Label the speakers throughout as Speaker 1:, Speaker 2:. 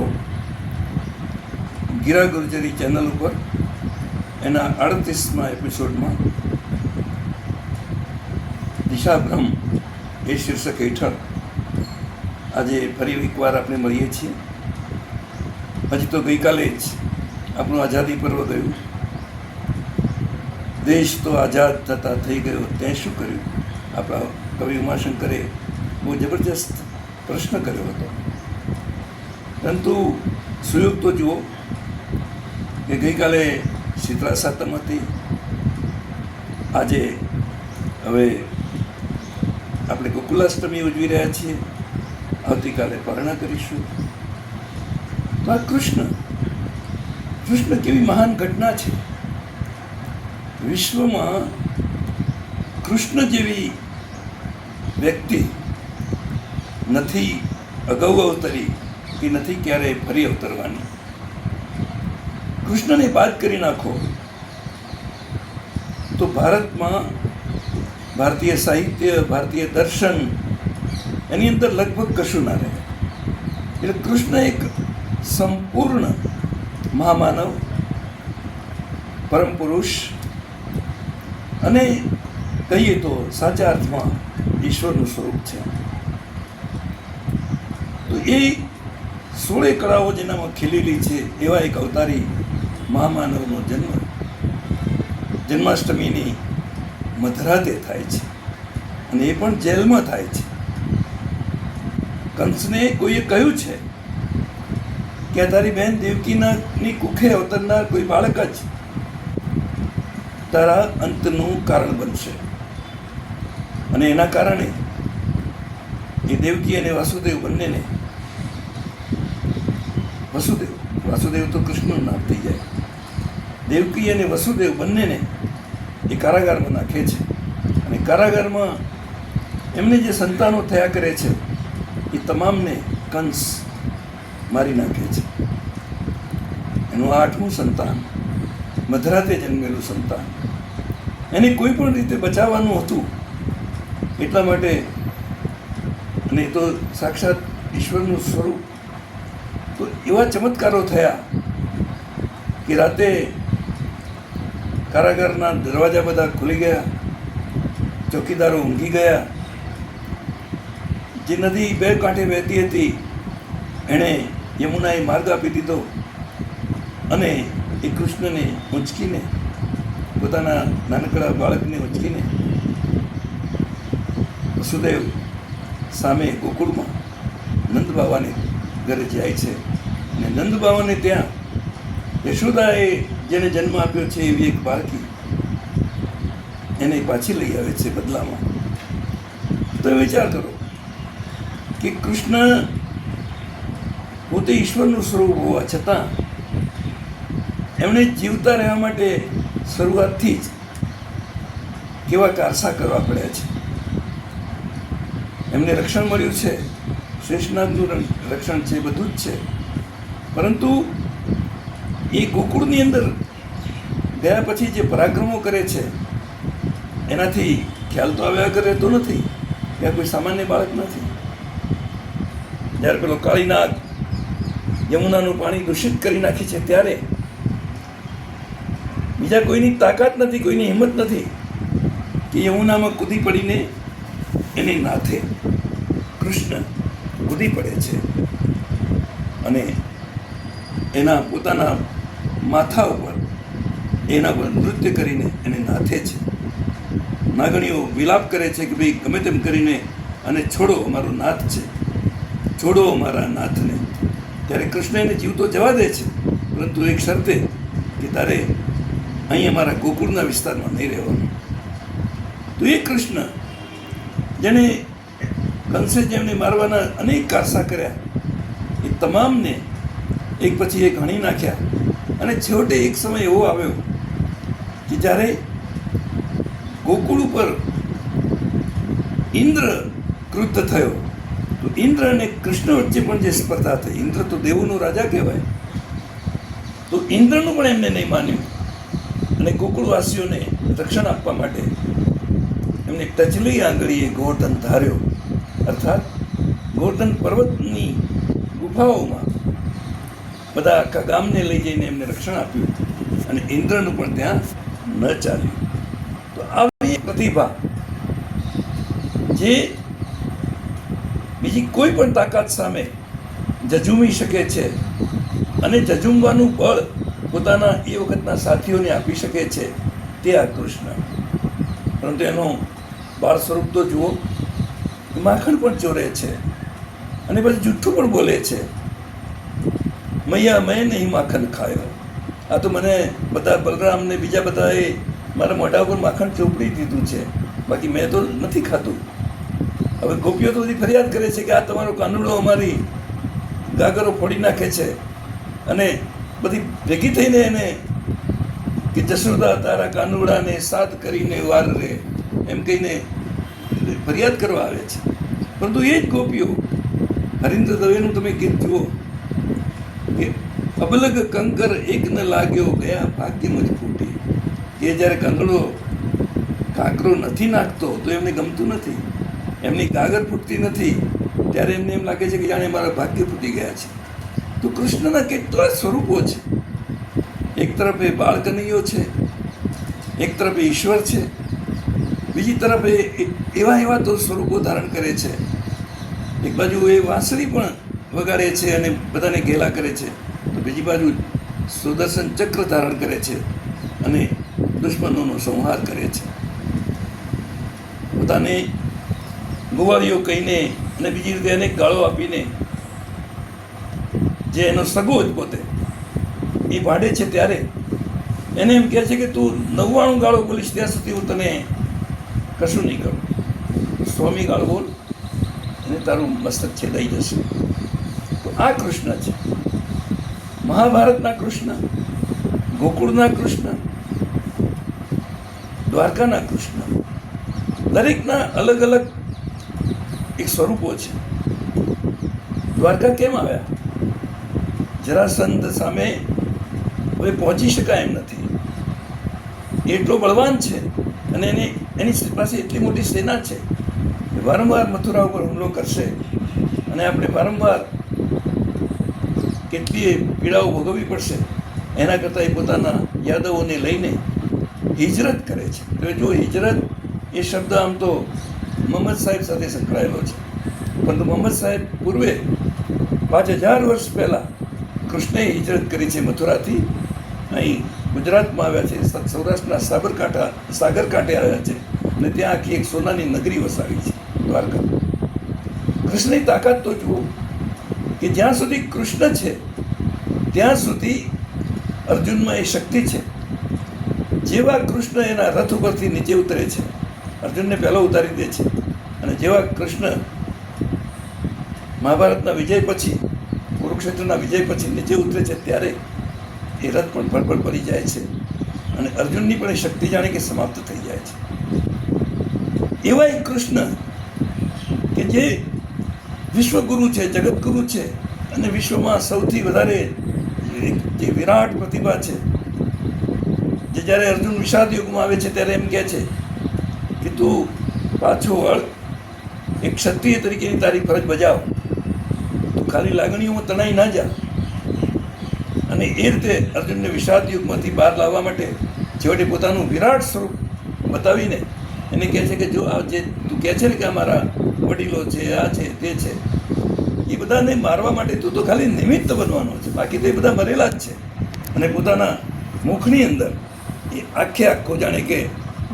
Speaker 1: મિત્રો ગીરા ગુર્જરી ચેનલ ઉપર એના અડતીસમાં એપિસોડમાં દિશાભ્રમ એ શીર્ષક હેઠળ આજે ફરી એકવાર આપણે મળીએ છીએ. હજી તો ગઈકાલે જ આપણું આઝાદી પર્વ ગયું. દેશ તો આઝાદ થતા થઈ ગયો તે શું કર્યું? આપણા કવિ ઉમાશંકરે બહુ જબરજસ્ત પ્રશ્ન કર્યો હતો. પરંતુ સુયોગ તો જુઓ કે ગઈકાલે શીતળા સાતમ હતી. આજે હવે આપણે ગોકુલાષ્ટમી ઉજવી રહ્યા છીએ. આવતીકાલે પરણા કરીશું. તો આ કૃષ્ણ કૃષ્ણ કેવી મહાન ઘટના છે. વિશ્વમાં કૃષ્ણ જેવી વ્યક્તિ નથી અગાઉ અવતરી કે નથી ક્યારેય ફરી અવતરવાની. કૃષ્ણને બાદ કરી નાખો. તો ભારતમાં ભારતીય સાહિત્ય, ભારતીય દર્શન, એની અંદર લગભગ કશું ના રહે. એટલે કૃષ્ણ એક સંપૂર્ણ મહામાનવ પરમ પુરુષ અને કહીએ તો સાચા અર્થમાં ઈશ્વરનું સ્વરૂપ છે. તો એ સોળે કળાઓ જેનામાં ખીલેલી છે, એવા એક અવતારી મહામાનવનો જન્મ. જન્માષ્ટમીની મધરાતે થાય છે અને એ પણ જેલમાં થાય છે. કંસને કોઈએ કહ્યું છે કે તારી બહેન દેવકીના ની કુખે અવતરનાર કોઈ બાળક જ તારા અંતનું કારણ બનશે. અને એના કારણે એ દેવકી અને વાસુદેવ બંનેને વસુદેવ. વાસુદેવ તો કૃષ્ણનું નામ થઈ જાય. દેવકી અને વસુદેવ બંનેને એ કારાગારમાં નાખે છે. અને કારાગારમાં એમને જે સંતાનો થયા કરે છે, એ તમામને કંસ મારી નાખે છે. એનું આઠમું સંતાન, મધરાતે જન્મેલું સંતાન. એને કોઈ પણ રીતે બચાવવાનું હતું, એટલા માટે અને એ તો સાક્ષાત ઈશ્વરનું સ્વરૂપ તો એવા ચમત્કારો થયા કે રાતે કારાગારના દરવાજા બધા ખુલી ગયા, ચોકીદારો ઊંઘી ગયા. જે નદી બે કાંઠે વહેતી હતી, એણે યમુનાએ માર્ગ આપી દીધો અને એ કૃષ્ણને ઊંચકીને, પોતાના નાનકડા બાળકને ઊંચકીને વસુદેવ સામે ગોકુળમાં નંદ બાવાને ઘરે જાય છે. અને નંદબાવાને ત્યાં યશોદાએ જેને જન્મ આપ્યો છે એવી એક બાળકી એને પાછી લઈ આવે છે બદલામાં. તો વિચાર કરો કે કૃષ્ણ પોતે ઈશ્વરનું સ્વરૂપ હોવા છતાં એમણે જીવતા રહેવા માટે શરૂઆતથી જ કેવા કારસા કરવા પડ્યા છે. એમને રક્ષણ મળ્યું છે. શેષનાગનું રક્ષણ છે બધું જ છે. પરંતુ એ ગોકુળની અંદર ગયા પછી જે પરાક્રમો કરે છે, એનાથી ખ્યાલ તો આવ્યા કરે તો નથી. આ કોઈ સામાન્ય બાળક નથી. જ્યારે પેલો કાળીનાગ યમુનાનું પાણી દૂષિત કરી નાખી છે ત્યારે બીજા કોઈની તાકાત નથી, કોઈની હિંમત નથી કે યમુનામાં કૂદી પડીને એને નાથે. કૃષ્ણ કૂદી પડે છે. અને એના પોતાના માથા ઉપર એના પર નૃત્ય કરીને એને નાથે છે. નાગણીઓ વિલાપ કરે છે કે ભાઈ ગમે તેમ કરીને અને છોડો અમારો નાથ છે. છોડો અમારા નાથને. ત્યારે કૃષ્ણ એને જીવતો જવા દે છે. પરંતુ એક શરતે કે તારે અહીં અમારા ગોકુળના વિસ્તારમાં નહીં રહેવાનું. તો એ કૃષ્ણ જેણે કંસે જેમને મારવાના અનેક કારસા કર્યા. એ તમામને એક પછી એક હણી નાખ્યા. અને છેવટે એક સમય એવો આવ્યો કે જ્યારે ગોકુળ ઉપર ઇન્દ્ર કૃત થયો, તો ઇન્દ્ર અને કૃષ્ણ વચ્ચે પણ જે સ્પર્ધા થઈ, ઇન્દ્ર તો દેવોનો રાજા કહેવાય, તો ઇન્દ્રનું પણ એમને નહીં માન્યું. અને ગોકુળવાસીઓને રક્ષણ આપવા માટે એમને ટચલી આંગળીએ ગોવર્ધન ધાર્યો. અર્થાત ગોર્ધન પર્વતની ગુફાઓમાં બધા આખા ગામને લઈ જઈને એમને રક્ષણ આપ્યું અને ઇન્દ્રનું પણ ત્યાં ન ચાલ્યું. તો આવી પ્રતિભા જે બીજી કોઈ પણ તાકાત સામે જજુમી શકે છે અને જજુમવાનું બળ પોતાના એ વખતના સાથીઓને આપી શકે છે તે આ કૃષ્ણ. પરંતુ એનો બાળ સ્વરૂપ તો જુઓ માખણ પણ ચોરે છે. અને પછી જુઠ્ઠું પણ બોલે છે. મૈયા, મેં નહીં માખણ ખાયો. આ તો મને બધા બલરામને બીજા બધાએ મારા મોઢા ઉપર માખણ ચોપડી દીધું છે. બાકી મેં તો નથી ખાતું હવે ગોપીઓ તો બધી ફરિયાદ કરે છે કે આ તમારો કાનુડો અમારી ગાગરો ફોડી નાખે છે. અને બધી ભેગી થઈને એને કે જશોદા તારા કાનુડાને સાત કરીને વાર રે. એમ કહીને ફરિયાદ કરવા આવે છે. પરંતુ એ જ ગોપીઓ, હરિન્દ્ર દવેનું તમે ગીત જુઓ, કે અબલગ કંકર એક ન લાગ્યો, ગયા ભાગ્યમાં જ ફૂટી એ જ્યારે કંગડો કાંકરો નથી નાખતો, તો એમને ગમતું નથી. એમની કાગર ફૂટતી નથી. ત્યારે એમને એમ લાગે છે કે જાણે મારા ભાગ્ય ફૂટી ગયા છે. તો કૃષ્ણના કેટલા સ્વરૂપો છે. એક તરફ એ બાળ કનૈયો છે, એક તરફ એ ઈશ્વર છે બીજી તરફ એ એવા એવા તો સ્વરૂપો ધારણ કરે છે. એક બાજુ એ વાંસળી પણ વગાડે છે અને બધાને ઘેલા કરે છે. તો બીજી બાજુ સુદર્શન ચક્ર ધારણ કરે છે અને દુશ્મનોનો સંહાર કરે છે. પોતાને ગુવાળીઓ કહીને અને બીજી રીતે એને ગાળો આપીને જે એનો સગો જ પોતે એ ભાડે છે ત્યારે એને એમ કહે છે કે તું નવ્વાણું ગાળો બોલીશ, ત્યાં સુધી હું તને કશું નહીં કરું. સ્વામી ગાળો બોલ અને તારું મસ્તક છેદાઈ જશે. તો આ કૃષ્ણ છે. મહાભારતના કૃષ્ણ, ગોકુળના કૃષ્ણ, દ્વારકાના કૃષ્ણ, દરેકના અલગ અલગ એક સ્વરૂપો છે. દ્વારકા કેમ આવ્યા? જરાસંધ સામે હવે પહોંચી શકાય એમ નથી. એટલો બળવાન છે અને એને એની પાસે એટલી મોટી સેના છે કે વારંવાર મથુરા ઉપર હુમલો કરશે. અને આપણે વારંવાર કેટલીય પીડાઓ ભોગવવી પડશે, એના કરતાં એ પોતાના યાદવોને લઈને હિજરત કરે છે. તો જો હિજરત એ શબ્દ આમ તો મોહમ્મદ સાહેબ સાથે સંકળાયેલો છે. પરંતુ મોહમ્મદ સાહેબ પૂર્વે પાંચ હજાર વર્ષ પહેલાં કૃષ્ણએ હિજરત કરી છે મથુરાથી. અહીં ગુજરાતમાં આવ્યા છે, સૌરાષ્ટ્રના સાબરકાંઠા, સાગરકાંઠે આવ્યા છે. અને ત્યાં આખી એક સોનાની નગરી વસાવી છે, દ્વારકા. કૃષ્ણની તાકાત તો જુઓ કે જ્યાં સુધી કૃષ્ણ છે, ત્યાં સુધી અર્જુનમાં એ શક્તિ છે. જેવા કૃષ્ણ એના રથ ઉપરથી નીચે ઉતરે છે, અર્જુનને પહેલો ઉતારી દે છે. અને જેવા કૃષ્ણ મહાભારતના વિજય પછી, કુરુક્ષેત્રના વિજય પછી નીચે ઉતરે છે, ત્યારે એ રથ પણ ફળફળ પડી જાય છે. અને અર્જુનની પણ એ શક્તિ જાણે કે સમાપ્ત થઈ એવા એક કૃષ્ણ કે જે વિશ્વગુરુ છે જગતગુરુ છે અને વિશ્વમાં સૌથી વધારે જે વિરાટ પ્રતિભા છે, જે જ્યારે અર્જુન વિષાદ યુગમાં આવે છે ત્યારે એમ કહે છે કે તું પાછો વળ એક ક્ષત્રિય તરીકેની તારી ફરજ બજાવ. તું ખાલી લાગણીઓમાં તણાઈ ના જા. અને એ રીતે અર્જુનને વિષાદ યુગમાંથી બહાર લાવવા માટે છેવટે પોતાનું વિરાટ સ્વરૂપ બતાવીને એને કહે છે કે જો આ જે તું કહે છે ને કે અમારા વડીલો છે, આ છે, તે છે, એ બધાને મારવા માટે તું તો ખાલી નિમિત્ત બનવાનો છે. બાકી તો એ બધા મરેલા જ છે. અને પોતાના મુખની અંદર એ આખે આખો જાણે કે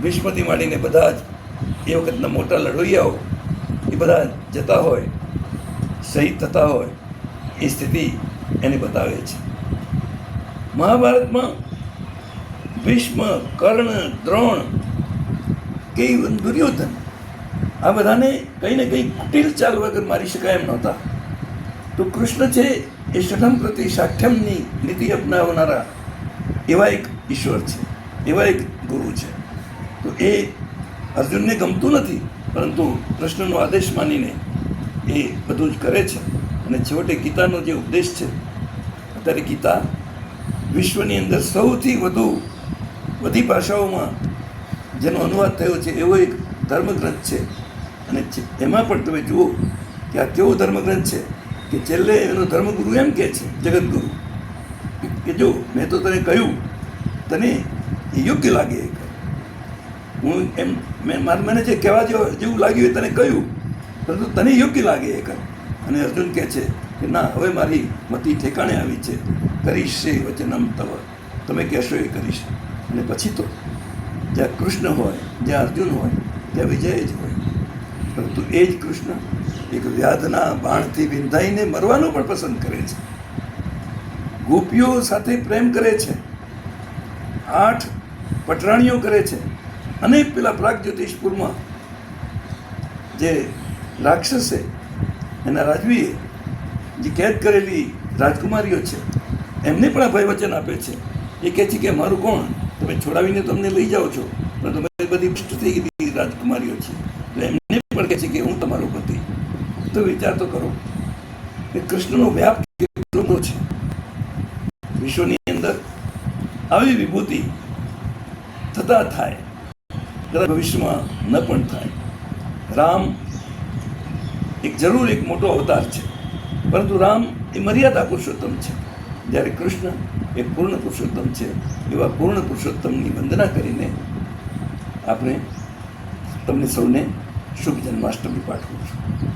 Speaker 1: ભીષ્મથી માંડીને બધા જ એ વખતના મોટા લડવૈયાઓ એ બધા જતા હોય, શહીદ થતા હોય, એ સ્થિતિ એને બતાવે છે. મહાભારતમાં ભીષ્મ કર્ણ દ્રોણ કે દુર્યોધન. આ બધાને કંઈ ને કંઈ કુટિલ ચાલ વગર મારી શકાય એમ નહોતા. તો કૃષ્ણ છે એ શઠમ પ્રતિ સાઠ્યમની નીતિ અપનાવનારા એવા એક ઈશ્વર છે, એવા એક ગુરુ છે. તો એ અર્જુનને ગમતું નથી, પરંતુ કૃષ્ણનો આદેશ માનીને એ બધું જ કરે છે. અને છેવટે ગીતાનો જે ઉપદેશ છે, અત્યારે ગીતા વિશ્વની અંદર સૌથી વધુ બધી ભાષાઓમાં જેનો અનુવાદ થયો છે, એવો એક ધર્મગ્રંથ છે. અને એમાં પણ તમે જુઓ કે આ કેવો ધર્મગ્રંથ છે કે છેલ્લે એનો ધર્મગુરુ એમ કહે છે જગતગુરુ કે જો, મેં તો તને કહ્યું, તને યોગ્ય લાગે એ હું એમ, મેં, મારે મને જે કહેવા જેવું લાગ્યું એ તને કહ્યું, પરંતુ તને યોગ્ય લાગે એ કર અને અર્જુન કહે છે કે ના, હવે મારી મતિ ઠેકાણે આવી છે. કરીશ છે વચનમ તવ. તમે કહેશો એ કરીશ. અને પછી તો જ્યાં કૃષ્ણ હોય, જ્યાં અર્જુન હોય, ત્યાં વિજય જ હોય. પરંતુ એ જ કૃષ્ણ એક વ્યાધના બાણથી વિંધાઈને મરવાનું પણ પસંદ કરે છે. ગોપીઓ સાથે પ્રેમ કરે છે. આઠ પટરાણીઓ કરે છે. અને પેલા પ્રાગજ્યોતિષપુરમાં જે રાક્ષસે એના રાજવીએ જે કેદ કરેલી રાજકુમારીઓ છે, એમને પણ ભય વચન આપે છે. એ કહે છે કે, મારું કોણ? તમે છોડાવીને તમને લઈ જાઓ છો, પણ તમે બધી ભ્રષ્ટ થઈ ગઈ રાજકુમારીઓ છે. એટલે એમને પણ કહે છે કે હું તમારો પતિ. તો વિચાર તો કરો કે કૃષ્ણનો વ્યાપ કેટલો છે. વિશ્વની અંદર આવી વિભૂતિ થતા થાય, કદાચ ભવિષ્યમાં ન પણ થાય. રામ એક જરૂર એક મોટો અવતાર છે. પરંતુ રામ એ મર્યાદા પુરુષોત્તમ છે. જ્યારે કૃષ્ણ એ પૂર્ણ પુરુષોત્તમ છે, એવા પૂર્ણ પુરુષોત્તમની વંદના કરીને આપણે તમને સૌને શુભ જન્માષ્ટમી પાઠવું છું.